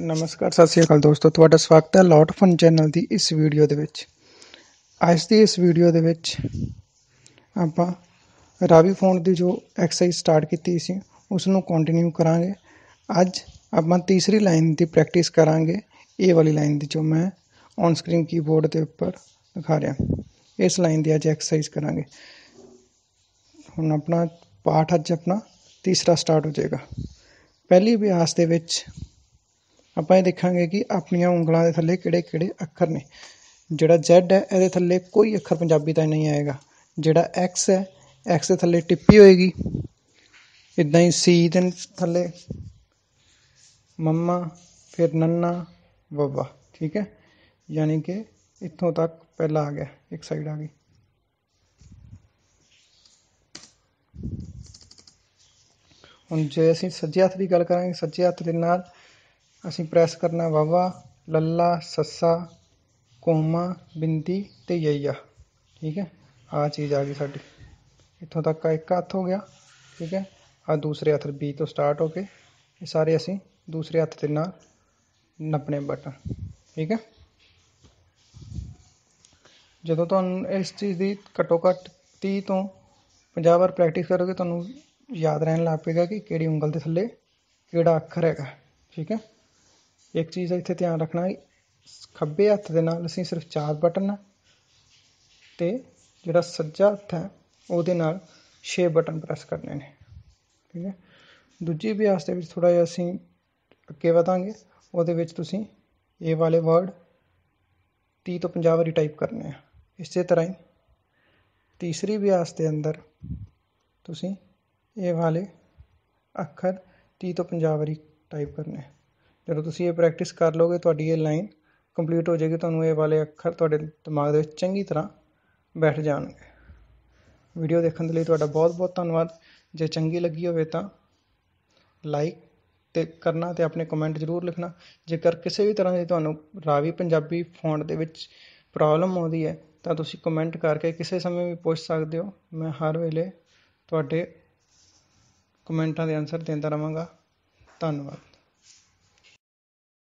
ਨਮਸਕਾਰ, ਸਤਿ ਸ਼੍ਰੀ ਅਕਾਲ ਦੋਸਤੋ। ਤੁਹਾਡਾ ਸਵਾਗਤ ਹੈ ਲੌਟ ਫਨ ਚੈਨਲ ਦੀ ਇਸ ਵੀਡੀਓ ਦੇ ਵਿੱਚ। ਅੱਜ ਦੀ ਇਸ ਵੀਡੀਓ ਦੇ ਵਿੱਚ ਆਪਾਂ ਰਾਵੀ ਫੋਨ ਦੀ ਜੋ ਐਕਸਰਸਾਈਜ਼ ਸਟਾਰਟ ਕੀਤੀ ਸੀ ਉਸ ਨੂੰ ਕੰਟੀਨਿਊ ਕਰਾਂਗੇ। ਅੱਜ ਆਪਾਂ ਤੀਸਰੀ ਲਾਈਨ ਦੀ ਪ੍ਰੈਕਟਿਸ ਕਰਾਂਗੇ, ਇਹ ਵਾਲੀ ਲਾਈਨ ਦੀ ਜੋ ਮੈਂ ਔਨ ਸਕਰੀਨ ਕੀਬੋਰਡ ਦੇ ਉੱਪਰ ਦਿਖਾ ਰਿਹਾ। ਇਸ ਲਾਈਨ ਦੀ ਅੱਜ ਐਕਸਰਸਾਈਜ਼ ਕਰਾਂਗੇ। ਹੁਣ ਆਪਣਾ ਪਾਠ ਅੱਜ ਆਪਣਾ ਤੀਸਰਾ ਸਟਾਰਟ ਹੋ ਜਾਏਗਾ। ਪਹਿਲੀ ਅਭਿਆਸ ਦੇ ਵਿੱਚ ਆਪਾਂ ਇਹ ਦੇਖਾਂਗੇ ਕਿ ਆਪਣੀਆਂ ਉਂਗਲਾਂ ਦੇ ਥੱਲੇ ਕਿਹੜੇ ਕਿਹੜੇ ਅੱਖਰ ਨੇ। ਜਿਹੜਾ Z ਹੈ, ਇਹਦੇ ਥੱਲੇ ਕੋਈ ਅੱਖਰ ਪੰਜਾਬੀ ਦਾ ਨਹੀਂ ਆਏਗਾ। ਜਿਹੜਾ X ਹੈ, X ਦੇ ਥੱਲੇ ਟਿੱਪੀ ਹੋਏਗੀ। ਇਦਾਂ ਹੀ C ਦੇ ਥੱਲੇ ਮੰਮਾ, ਫਿਰ ਨੰਨਾ ਬੱਬਾ ਠੀਕ ਹੈ? ਯਾਨੀ ਕਿ ਇੱਥੋਂ ਤੱਕ ਪਹਿਲਾ ਆ ਗਿਆ, ਇੱਕ ਸਾਈਡ ਆ ਗਈ। ਹੁਣ ਜੇ ਅਸੀਂ ਸੱਜੇ ਹੱਥ ਦੀ ਗੱਲ ਕਰਾਂਗੇ, ਸੱਜੇ ਹੱਥ ਦੇ ਨਾਲ ਅਸੀਂ ਪ੍ਰੈਸ ਕਰਨਾ ਵਾਵਾ ਲੱਲਾ, ਸੱਸਾ, ਕੋਮਾ, ਬਿੰਦੀ ਅਤੇ ਯਈਆ। ਠੀਕ ਹੈ? ਆਹ ਚੀਜ਼ ਆ ਗਈ ਸਾਡੀ। ਇੱਥੋਂ ਤੱਕ ਆ ਇੱਕ ਹੱਥ ਹੋ ਗਿਆ। ਠੀਕ ਹੈ? ਆ ਦੂਸਰੇ ਹੱਥ ਬੀ ਤੋਂ ਸਟਾਰਟ ਹੋ ਕੇ ਇਹ ਸਾਰੇ ਅਸੀਂ ਦੂਸਰੇ ਹੱਥ ਦੇ ਨਾਲ ਨੱਪਣੇ ਬਟਨ। ਠੀਕ ਹੈ? ਜਦੋਂ ਤੁਹਾਨੂੰ ਇਸ ਚੀਜ਼ ਦੀ ਘੱਟੋ ਘੱਟ 30 ਤੋਂ 50 ਵਾਰ ਪ੍ਰੈਕਟਿਸ ਕਰੋਗੇ, ਤੁਹਾਨੂੰ ਯਾਦ ਰਹਿਣ ਲੱਗ ਪਏਗਾ ਕਿ ਕਿਹੜੀ ਉਂਗਲ ਦੇ ਥੱਲੇ ਕਿਹੜਾ ਅੱਖਰ ਹੈਗਾ। ਠੀਕ ਹੈ? ਇੱਕ ਚੀਜ਼ ਦਾ ਇੱਥੇ ਧਿਆਨ ਰੱਖਣਾ ਖੱਬੇ ਹੱਥ ਦੇ ਨਾਲ ਅਸੀਂ ਸਿਰਫ ਚਾਰ ਬਟਨ ਤੇ ਜਿਹੜਾ ਸੱਜਾ ਹੱਥ ਹੈ, ਉਹਦੇ ਨਾਲ 6 ਬਟਨ ਪ੍ਰੈਸ ਕਰਨੇ ਨੇ, ਠੀਕ ਹੈ? ਦੂਜੀ ਅਭਿਆਸ ਦੇ ਵਿੱਚ ਥੋੜਾ ਜਿਹਾ ਅਸੀਂ ਅੱਗੇ ਵਧਾਂਗੇ, ਉਹਦੇ ਵਿੱਚ ਤੁਸੀਂ ਇਹ ਵਾਲੇ ਵਰਡ 30 ਤੋਂ 50 ਵਾਰੀ ਟਾਈਪ ਕਰਨੇ ਆ, ਇਸੇ ਤਰ੍ਹਾਂ ਹੀ ਤੀਸਰੀ ਅਭਿਆਸ ਦੇ ਅੰਦਰ ਤੁਸੀਂ ਇਹ ਵਾਲੇ ਅੱਖਰ 30 ਤੋਂ 50 ਵਾਰੀ ਟਾਈਪ ਕਰਨੇ ਜਦੋਂ ਤੁਸੀਂ ਇਹ ਪ੍ਰੈਕਟਿਸ ਕਰ ਲੋਗੇ ਤੁਹਾਡੀ ਇਹ ਲਾਈਨ ਕੰਪਲੀਟ ਹੋ ਜਾਏਗੀ, ਤੁਹਾਨੂੰ ਇਹ ਵਾਲੇ ਅੱਖਰ ਤੁਹਾਡੇ ਦਿਮਾਗ ਦੇ ਵਿੱਚ ਚੰਗੀ ਤਰ੍ਹਾਂ ਬੈਠ ਜਾਣਗੇ। ਵੀਡੀਓ ਦੇਖਣ ਦੇ ਲਈ ਤੁਹਾਡਾ ਬਹੁਤ ਬਹੁਤ ਧੰਨਵਾਦ। ਜੇ ਚੰਗੀ ਲੱਗੀ ਹੋਵੇ ਤਾਂ ਲਾਈਕ ਤੇ ਕਰਨਾ ਤੇ ਆਪਣੇ ਕਮੈਂਟ ਜ਼ਰੂਰ ਲਿਖਣਾ। ਜੇਕਰ ਕਿਸੇ ਵੀ ਤਰ੍ਹਾਂ ਦੀ ਤੁਹਾਨੂੰ ਰਾਵੀ ਪੰਜਾਬੀ ਫੌਂਟ ਦੇ ਵਿੱਚ ਪ੍ਰੋਬਲਮ ਆਉਂਦੀ ਹੈ, ਤਾਂ ਤੁਸੀਂ ਕਮੈਂਟ ਕਰਕੇ ਕਿਸੇ ਸਮੇਂ ਵੀ ਪੁੱਛ ਸਕਦੇ ਹੋ। ਮੈਂ ਹਰ ਵੇਲੇ ਤੁਹਾਡੇ ਕਮੈਂਟਾਂ ਦੇ ਆਨਸਰ ਦਿੰਦਾ ਰਹਾਂਗਾ। ਧੰਨਵਾਦ।